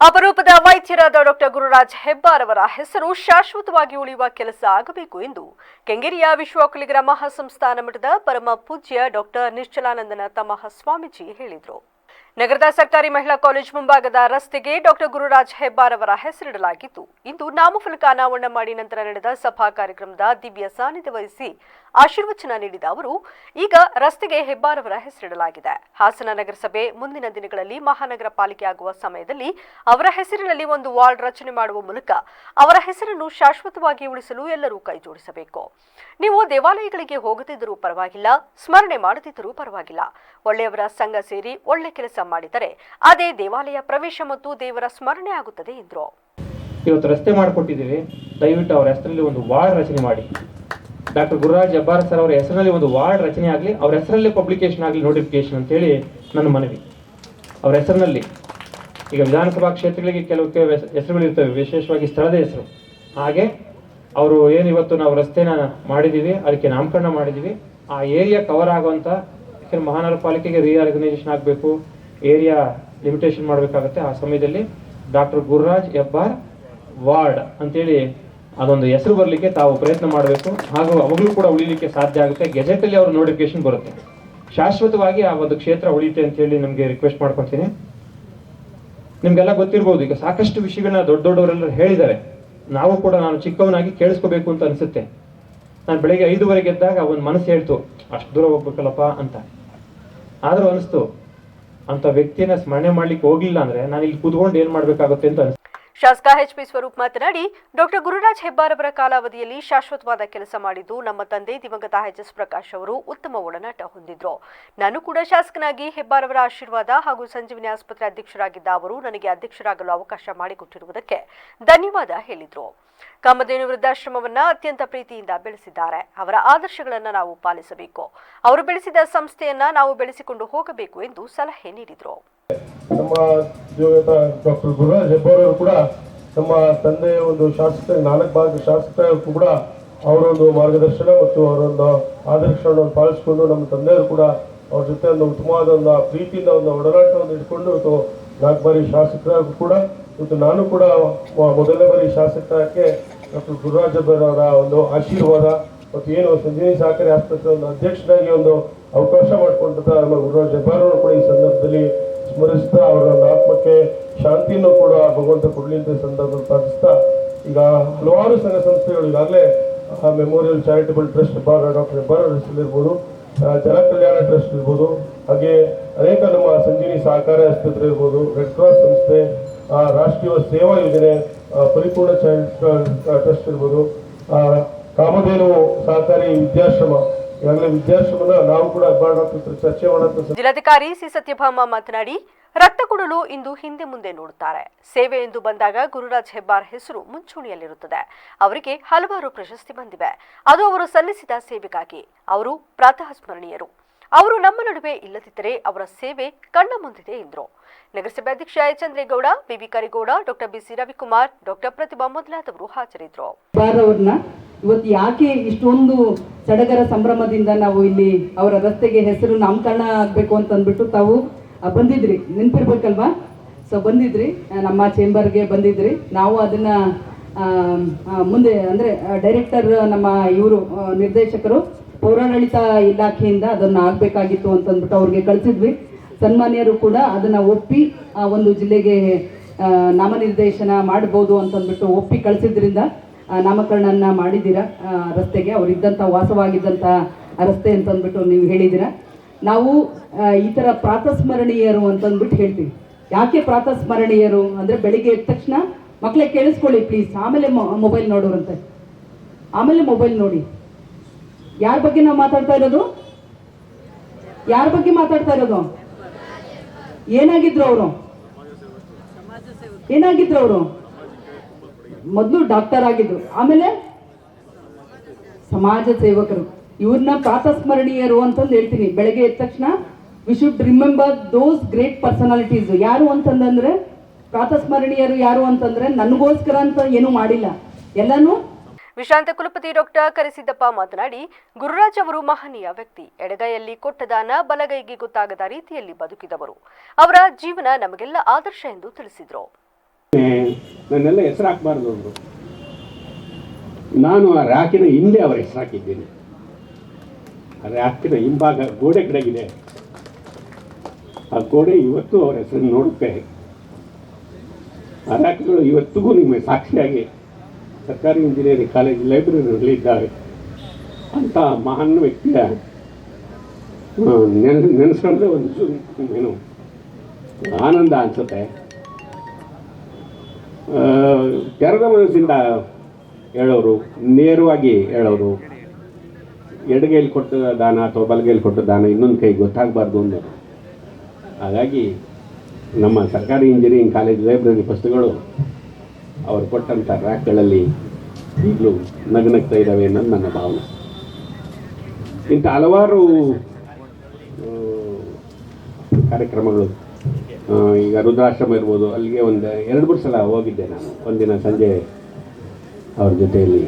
ಅಪರೂಪದ ವೈದ್ಯರಾದ ಡಾಕ್ಟರ್ ಗುರುರಾಜ್ ಹೆಬ್ಬಾರ್ ಅವರ ಹೆಸರು ಶಾಶ್ವತವಾಗಿ ಉಳಿಯುವ ಕೆಲಸ ಆಗಬೇಕು ಎಂದು ಕೆಂಗೇರಿಯ ವಿಶ್ವ ಮಹಾ ಮಹಾಸಂಸ್ಥಾನ ಮಠದ ಪರಮ ಪೂಜ್ಯ ಡಾಕ್ಟರ್ ನಿಶ್ಚಲಾನಂದನ ತಮಹ ಸ್ವಾಮೀಜಿ ಹೇಳಿದರು. ನಗರದ ಸರ್ಕಾರಿ ಮಹಿಳಾ ಕಾಲೇಜ್ ಮುಂಭಾಗದ ರಸ್ತೆಗೆ ಡಾಕ್ಟರ್ ಗುರುರಾಜ್ ಹೆಬ್ಬಾರ್ ಅವರ ಹೆಸರಿಡಲಾಗಿತ್ತು. ಇಂದು ನಾಮಫಲಕ ಅನಾವರಣ ಮಾಡಿ ನಂತರ ನಡೆದ ಸಭಾ ಕಾರ್ಯಕ್ರಮದ ದಿವ್ಯ ಸಾನ್ನಿಧ್ಯ ವಹಿಸಿ ಆಶೀರ್ವಚನ ನೀಡಿದ ಅವರು, ಈಗ ರಸ್ತೆಗೆ ಹೆಬ್ಬಾರ್ ಅವರ ಹೆಸರಿಡಲಾಗಿದೆ. ಹಾಸನ ನಗರಸಭೆ ಮುಂದಿನ ದಿನಗಳಲ್ಲಿ ಮಹಾನಗರ ಪಾಲಿಕೆ ಆಗುವ ಸಮಯದಲ್ಲಿ ಅವರ ಹೆಸರಿನಲ್ಲಿ ಒಂದು ವಾರ್ಡ್ ರಚನೆ ಮಾಡುವ ಮೂಲಕ ಅವರ ಹೆಸರನ್ನು ಶಾಶ್ವತವಾಗಿ ಉಳಿಸಲು ಎಲ್ಲರೂ ಕೈಜೋಡಿಸಬೇಕು ನೀವು ದೇವಾಲಯಗಳಿಗೆ ಹೋಗುತ್ತಿದ್ದರೂ ಪರವಾಗಿಲ್ಲ, ಸ್ಮರಣೆ ಮಾಡುತ್ತಿದ್ದರೂ ಪರವಾಗಿಲ್ಲ. ಒಳ್ಳೆಯವರ ಸಂಘ ಸೇರಿ ಒಳ್ಳೆ ಮಾಡಿದರೆ ಅದೇ ದೇವಾಲಯ ಪ್ರವೇಶ ಮತ್ತು ದೇವರ ಸ್ಮರಣೆ ಆಗುತ್ತದೆ ಎಂದರು. ಇವತ್ತು ರಸ್ತೆ ಮಾಡಿಕೊಟ್ಟಿದ್ದೀವಿ. ದಯವಿಟ್ಟು ಅವರ ಹೆಸರಲ್ಲಿ ಒಂದು ವಾರ್ಡ್ ರಚನೆ ಮಾಡಿ. ಡಾಕ್ಟರ್ ಗುರುರಾಜ್ ಅಬ್ಬಾರ್ ಸರ್ ಅವರ ಹೆಸರಲ್ಲಿ ಒಂದು ವಾರ್ಡ್ ರಚನೆ ಆಗಲಿ, ಅವ್ರ ಹೆಸರಲ್ಲೇ ಪಬ್ಲಿಕೇಶನ್ ಆಗಲಿ ನೋಟಿಫಿಕೇಶನ್ ಅಂತೇಳಿ ನನ್ನ ಮನವಿ. ಅವ್ರ ಹೆಸರಿನಲ್ಲಿ ಈಗ ವಿಧಾನಸಭಾ ಕ್ಷೇತ್ರಗಳಿಗೆ ಕೆಲವು ಕೆಲವು ಹೆಸ- ಹೆಸರುಗಳಿರ್ತವೆ ವಿಶೇಷವಾಗಿ ಸ್ಥಳದ ಹೆಸರು. ಹಾಗೆ ಅವರು ಏನು ಇವತ್ತು ನಾವು ರಸ್ತೆನ ಮಾಡಿದ್ದೀವಿ, ಅದಕ್ಕೆ ನಾಮಕರಣ ಮಾಡಿದ್ದೀವಿ. ಆ ಏರಿಯಾ ಕವರ್ ಆಗುವಂಥ ಮಹಾನಗರ ಪಾಲಿಕೆಗೆ ರೀಆರ್ಗನೈಸೇಷನ್ ಆಗಬೇಕು. ಏರಿಯಾ ಲಿಮಿಟೇಷನ್ ಮಾಡಬೇಕಾಗುತ್ತೆ. ಆ ಸಮಯದಲ್ಲಿ ಡಾಕ್ಟರ್ ಗುರುರಾಜ್ ಎಬ್ಬಾರ್ ವಾರ್ಡ್ ಅಂತೇಳಿ ಅದೊಂದು ಹೆಸರು ಬರಲಿಕ್ಕೆ ತಾವು ಪ್ರಯತ್ನ ಮಾಡಬೇಕು. ಹಾಗೂ ಅವಾಗಲೂ ಕೂಡ ಉಳಿಲಿಕ್ಕೆ ಸಾಧ್ಯ ಆಗುತ್ತೆ. ಗೆಜೆಟಲ್ಲಿ ಅವ್ರ ನೋಟಿಫಿಕೇಶನ್ ಬರುತ್ತೆ. ಶಾಶ್ವತವಾಗಿ ಆ ಒಂದು ಕ್ಷೇತ್ರ ಉಳಿಯುತ್ತೆ ಅಂತೇಳಿ ನಮಗೆ ರಿಕ್ವೆಸ್ಟ್ ಮಾಡ್ಕೊತೀನಿ. ನಿಮಗೆಲ್ಲ ಗೊತ್ತಿರ್ಬೋದು, ಈಗ ಸಾಕಷ್ಟು ವಿಷಯಗಳನ್ನ ದೊಡ್ಡ ದೊಡ್ಡವರೆಲ್ಲರೂ ಹೇಳಿದ್ದಾರೆ. ನಾವು ಕೂಡ ನಾನು ಚಿಕ್ಕವನಾಗಿ ಕೇಳಿಸ್ಕೋಬೇಕು ಅಂತ ಅನಿಸುತ್ತೆ. ನಾನು ಬೆಳಗ್ಗೆ ಐದುವರೆಗೆ ಎದ್ದಾಗ ಒಂದು ಮನಸ್ಸು ಹೇಳ್ತು, ಅಷ್ಟು ದೂರ ಹೋಗ್ಬೇಕಲ್ಲಪ್ಪ ಅಂತ. ಆದರೂ ಅನಿಸ್ತು ಅಂತ ವ್ಯಕ್ತಿಯನ್ನ ಸ್ಮರಣೆ ಮಾಡ್ಲಿಕ್ಕೆ ಹೋಗ್ಲಿಲ್ಲ ಅಂದ್ರೆ ನಾನು ಇಲ್ಲಿ ಕೂತ್ಕೊಂಡು ಏನ್ ಮಾಡ್ಬೇಕಾಗುತ್ತೆ ಅಂತ ಅನಿಸ್ತು ಶಾಸಕ ಎಚ್ ಪಿ ಸ್ವರೂಪ್ ಮಾತನಾಡಿ, ಡಾಕ್ಟರ್ ಗುರುರಾಜ್ ಹೆಬ್ಬಾರ್ ಅವರ ಕಾಲಾವಧಿಯಲ್ಲಿ ಶಾಶ್ವತವಾದ ಕೆಲಸ ಮಾಡಿದ್ದು ನಮ್ಮ ತಂದೆ ದಿವಂಗತ ಎಚ್ ಎಸ್ ಪ್ರಕಾಶ್ ಅವರು ಉತ್ತಮ ಒಡನಾಟ ಹೊಂದಿದ್ರು. ನಾನು ಕೂಡ ಶಾಸಕನಾಗಿ ಹೆಬ್ಬಾರ್ ಅವರ ಆಶೀರ್ವಾದ ಹಾಗೂ ಸಂಜೀವಿನಿ ಆಸ್ಪತ್ರೆ ಅಧ್ಯಕ್ಷರಾಗಿದ್ದ ಅವರು ನನಗೆ ಅಧ್ಯಕ್ಷರಾಗಲು ಅವಕಾಶ ಮಾಡಿಕೊಟ್ಟಿರುವುದಕ್ಕೆ ಧನ್ಯವಾದ ಹೇಳಿದ್ರು. ಕಾಮಧೇನು ವೃದ್ಧಾಶ್ರಮವನ್ನ ಅತ್ಯಂತ ಪ್ರೀತಿಯಿಂದ ಬೆಳೆಸಿದ್ದಾರೆ. ಅವರ ಆದರ್ಶಗಳನ್ನು ನಾವು ಪಾಲಿಸಬೇಕು. ಅವರು ಬೆಳೆಸಿದ ಸಂಸ್ಥೆಯನ್ನ ನಾವು ಬೆಳೆಸಿಕೊಂಡು ಹೋಗಬೇಕು ಎಂದು ಸಲಹೆ ನೀಡಿದರು. ನಮ್ಮ ದಿವಂಗತ ಡಾಕ್ಟರ್ ಗುರುರಾಜ್ ಹೆಬ್ಬಾರವರು ಕೂಡ ನಮ್ಮ ತಂದೆಯ ಒಂದು ಶಾಸಕ, ನಾಲ್ಕು ಭಾಗದ ಶಾಸಕರು ಕೂಡ ಅವರೊಂದು ಮಾರ್ಗದರ್ಶನ ಮತ್ತು ಅವರೊಂದು ಆದರ್ಶವನ್ನು ಪಾಲಿಸಿಕೊಂಡು ನಮ್ಮ ತಂದೆಯವರು ಕೂಡ ಅವ್ರ ಜೊತೆ ಒಂದು ಉತ್ತಮವಾದ ಒಂದು ಪ್ರೀತಿಯಿಂದ ಒಂದು ಒಡನಾಟವನ್ನು ಇಟ್ಕೊಂಡು ಇವತ್ತು ನಾಲ್ಕು ಬಾರಿ ಶಾಸಕರಾಗೂ ಕೂಡ ಇವತ್ತು ನಾನು ಕೂಡ ಮೊದಲನೇ ಬಾರಿ ಶಾಸಕರಾಗಕ್ಕೆ ಡಾಕ್ಟರ್ ಗುರುರಾಜ್ ಅವರ ಒಂದು ಆಶೀರ್ವಾದ ಮತ್ತು ಏನು ಸಂಜೀವಿನಿ ಸಹಕಾರಿ ಆಸ್ಪತ್ರೆ ಒಂದು ಅಧ್ಯಕ್ಷರಾಗಿ ಒಂದು ಅವಕಾಶ ಮಾಡಿಕೊಂಡಂತ ನಮ್ಮ ಸ್ಮರಿಸ್ತಾ ಅವರ ಒಂದು ಆತ್ಮಕ್ಕೆ ಶಾಂತಿಯನ್ನು ಕೂಡ ಭಗವಂತ ಕೊಡಲಿ ಅಂತ ಸಂದರ್ಭದಲ್ಲಿ ಪ್ರಾರ್ಥಿಸ್ತಾ ಈಗ ಹಲವಾರು ಸಂಘ ಸಂಸ್ಥೆಗಳು ಈಗಾಗಲೇ ಮೆಮೋರಿಯಲ್ ಚಾರಿಟಬಲ್ ಟ್ರಸ್ಟ್ ಬಾರ, ಡಾಕ್ಟರ್ ಬಾರ ಇರ್ಬೋದು ಜನ ಕಲ್ಯಾಣ ಟ್ರಸ್ಟ್ ಇರ್ಬೋದು, ಹಾಗೆ ಅನೇಕ ನಮ್ಮ ಸಂಜೀವಿ ಸಹಕಾರ ಆಸ್ಪತ್ರೆ ಇರ್ಬೋದು ರೆಡ್ ಕ್ರಾಸ್ ಸಂಸ್ಥೆ ರಾಷ್ಟ್ರೀಯ ಸೇವಾ ಯೋಜನೆ ಪರಿಪೂರ್ಣ ಟ್ರಸ್ಟ್ ಇರ್ಬೋದು ಕಾಮಧೇನು ಸಹಕಾರಿ ವಿದ್ಯಾಶ್ರಮ, ಈಗಾಗಲೇ ವಿದ್ಯಾಶ್ರಮನ ನಾವು ಕೂಡ ಚರ್ಚೆ ಮಾಡೋಂಥ ಜಿಲ್ಲಾಧಿಕಾರಿ ಸಿ ಸತ್ಯಭಾಮ ಮಾತನಾಡಿ ರಕ್ತ ಕೊಡಲು ಇಂದು ಹಿಂದೆ ಮುಂದೆ ನೋಡುತ್ತಾರೆ. ಸೇವೆ ಎಂದು ಬಂದಾಗ ಗುರುರಾಜ್ ಹೆಬ್ಬಾರ್ ಹೆಸರು ಮುಂಚೂಣಿಯಲ್ಲಿರುತ್ತದೆ. ಅವರಿಗೆ ಹಲವಾರು ಪ್ರಶಸ್ತಿ ಬಂದಿವೆ. ಅದು ಅವರು ಸಲ್ಲಿಸಿದ ಸೇವೆಗಾಗಿ. ಅವರು ಪ್ರಾತಃ ಸ್ಮರಣೀಯರು. ಅವರು ನಮ್ಮ ನಡುವೆ ಇಲ್ಲದಿದ್ದರೆ ಅವರ ಸೇವೆ ಕಣ್ಣ ಮುಂದಿದೆ ಎಂದರು. ನಗರಸಭೆ ಅಧ್ಯಕ್ಷ H Chandregowda BB Karigowda, doctor BC Ravikumar, doctor Prathibha ಮೊದಲಾದವರು ಅವ್ರನ್ನ ಇವತ್ತು ಯಾಕೆ ಇಷ್ಟೊಂದು ಸಡಗರ ಸಂಭ್ರಮದಿಂದ ನಾವು ಇಲ್ಲಿ ಅವರ ರಸ್ತೆಗೆ ಹೆಸರು ನಾಮಕರಣ ಆಗಬೇಕು ಅಂತ ಅಂದ್ಬಿಟ್ಟು ತಾವು ಬಂದಿದ್ರಿ. ನೆನಪಿರ್ಬೇಕಲ್ವಾ? ಸೊ ಬಂದಿದ್ರಿ. ನಮ್ಮ ಚೇಂಬರ್ಗೆ ಬಂದಿದ್ರಿ. ನಾವು ಅದನ್ನ ಮುಂದೆ, ಅಂದರೆ ಡೈರೆಕ್ಟರ್ ನಮ್ಮ ಇವರು ನಿರ್ದೇಶಕರು, ಪೌರಾಡಳಿತ ಇಲಾಖೆಯಿಂದ ಅದನ್ನು ಆಗಬೇಕಾಗಿತ್ತು ಅಂತ ಅಂದ್ಬಿಟ್ಟು ಅವ್ರಿಗೆ ಕಳಿಸಿದ್ವಿ. ಸನ್ಮಾನ್ಯರು ಕೂಡ ಅದನ್ನು ಒಪ್ಪಿ, ಆ, ಒಂದು ಜಿಲ್ಲೆಗೆ ನಾಮನಿರ್ದೇಶನ ಮಾಡ್ಬೋದು ಅಂತಂದ್ಬಿಟ್ಟು ಒಪ್ಪಿ ಕಳಿಸಿದ್ರಿಂದ ನಾಮಕರಣನ ಮಾಡಿದ್ದೀರಾ? ರಸ್ತೆಗೆ. ಅವರಿದ್ದಂಥ ವಾಸವಾಗಿದ್ದಂಥ ರಸ್ತೆ ಅಂತಂದ್ಬಿಟ್ಟು ನೀವು ಹೇಳಿದ್ದೀರಾ? ನಾವು ಈ ಥರ ಪ್ರಾತಸ್ಮರಣೀಯರು ಅಂತಂದ್ಬಿಟ್ಟು ಹೇಳ್ತೀವಿ. ಯಾಕೆ ಪ್ರಾತಸ್ಮರಣೀಯರು? ಅಂದರೆ ಬೆಳಿಗ್ಗೆ ಎದ್ದ ತಕ್ಷಣ ಮಕ್ಕಳೇ ಕೇಳಿಸ್ಕೊಳ್ಳಿ ಪ್ಲೀಸ್ ಆಮೇಲೆ ಮೊಬೈಲ್ ನೋಡೋರಂತೆ. ಆಮೇಲೆ ಮೊಬೈಲ್ ನೋಡಿ. ಯಾರ ಬಗ್ಗೆ ನಾವು ಮಾತಾಡ್ತಾ ಇರೋದು? ಯಾರ ಬಗ್ಗೆ ಮಾತಾಡ್ತಾ ಇರೋದು? ಏನಾಗಿದ್ರು ಅವರು? ಏನಾಗಿದ್ರು ಅವರು? ಮೊದಲು ಡಾಕ್ಟರ್ ಆಗಿದ್ರು. ಆಮೇಲೆ ಸಮಾಜ ಸೇವಕರು. ಇವ್ರನ್ನ ಪ್ರಾತಸ್ಮರಣೀಯರು ಅಂತಂದು ಹೇಳ್ತೀನಿ. ಬೆಳಗ್ಗೆ ಎದ್ದ ತಕ್ಷಣ we should remember those great personalities ಯಾರು ಅಂತಂದ್ರೆ ಪ್ರಾತಸ್ಮರಣೀಯರು ಯಾರು ಅಂತಂದ್ರೆ ನನಗೋಸ್ಕರ ಅಂತ ಏನೂ ಮಾಡಿಲ್ಲ. ಎಲ್ಲಾನು ವಿಶ್ರಾಂತ ಕುಲಪತಿ ಡಾಕ್ಟರ್ ಕರಿಸಿದ್ದಪ್ಪ ಮಾತನಾಡಿ ಗುರುರಾಜ್ ಅವರು ಮಹನೀಯ ವ್ಯಕ್ತಿ. ಎಡಗೈಯಲ್ಲಿ ಕೊಟ್ಟ ದಾನ ಬಲಗೈಗೆ ಗೊತ್ತಾಗದ ರೀತಿಯಲ್ಲಿ ಬದುಕಿದವರು. ಅವರ ಜೀವನ ನಮಗೆಲ್ಲ ಆದರ್ಶ ಎಂದು ತಿಳಿಸಿದರು. ನನ್ನೆಲ್ಲ ಹೆಸರು ಹಾಕಬಾರದು ನಾನು ಆ ರಾಕಿನ ಹಿಂದೆ ಅವರ ಹೆಸರು ಹಾಕಿದ್ದೀನಿ ಹತ್ತಿರ ಹಿಂಭಾಗ ಗೋಡೆ ಕಡೆಗಿದೆ. ಆ ಗೋಡೆ ಇವತ್ತು ಅವರ ಹೆಸರನ್ನು ನೋಡುತ್ತೆ. ಆ ರ್ಯಾಕ್ಗಳು ಇವತ್ತಿಗೂ ನಿಮಗೆ ಸಾಕ್ಷಿಯಾಗಿ ಸರ್ಕಾರಿ ಇಂಜಿನಿಯರಿಂಗ್ ಕಾಲೇಜ್ ಲೈಬ್ರರಿಯಲ್ಲಿ ಇದ್ದಾವೆ ಅಂತ ಮಹಾನ್ ವ್ಯಕ್ತಿಯ ನೆನ ನೆನ್, ನೆನೆಸ್ಕೊಂಡ್ರೆ ಒಂದು ಏನು, ಆನಂದ ಅನಿಸುತ್ತೆ. ತೆರೆದ ಮನಸ್ಸಿಂದ ಹೇಳೋರು, ನೇರವಾಗಿ ಹೇಳೋರು ಎಡಗೈಲಿ ಕೊಟ್ಟ ದಾನ ಅಥವಾ ಬಲಗೈಲಿ ಕೊಟ್ಟ ದಾನ ಇನ್ನೊಂದು ಕೈ ಗೊತ್ತಾಗಬಾರ್ದು ಅನ್ನೋದು ಹಾಗಾಗಿ ನಮ್ಮ ಸರ್ಕಾರಿ ಇಂಜಿನಿಯರಿಂಗ್ ಕಾಲೇಜ್ ಲೈಬ್ರರಿ ಪುಸ್ತಕಗಳು ಅವರು ಕೊಟ್ಟಂಥ ರ್ಯಾಕ್ಗಳಲ್ಲಿ ಈಗಲೂ ನಗನಗ್ತಾ ಇದ್ದಾವೆ ಅನ್ನೋದು ನನ್ನ ಭಾವನೆ. ಇಂಥ ಹಲವಾರು ಕಾರ್ಯಕ್ರಮಗಳು ಈಗ ರುದ್ರಾಶ್ರಮ ಇರ್ಬೋದು, ಅಲ್ಲಿಗೆ ಒಂದು ಎರಡು ಮೂರು ಸಲ ಹೋಗಿದ್ದೆ ನಾನು. ಒಂದಿನ ಸಂಜೆ ಅವ್ರ ಜೊತೆಯಲ್ಲಿ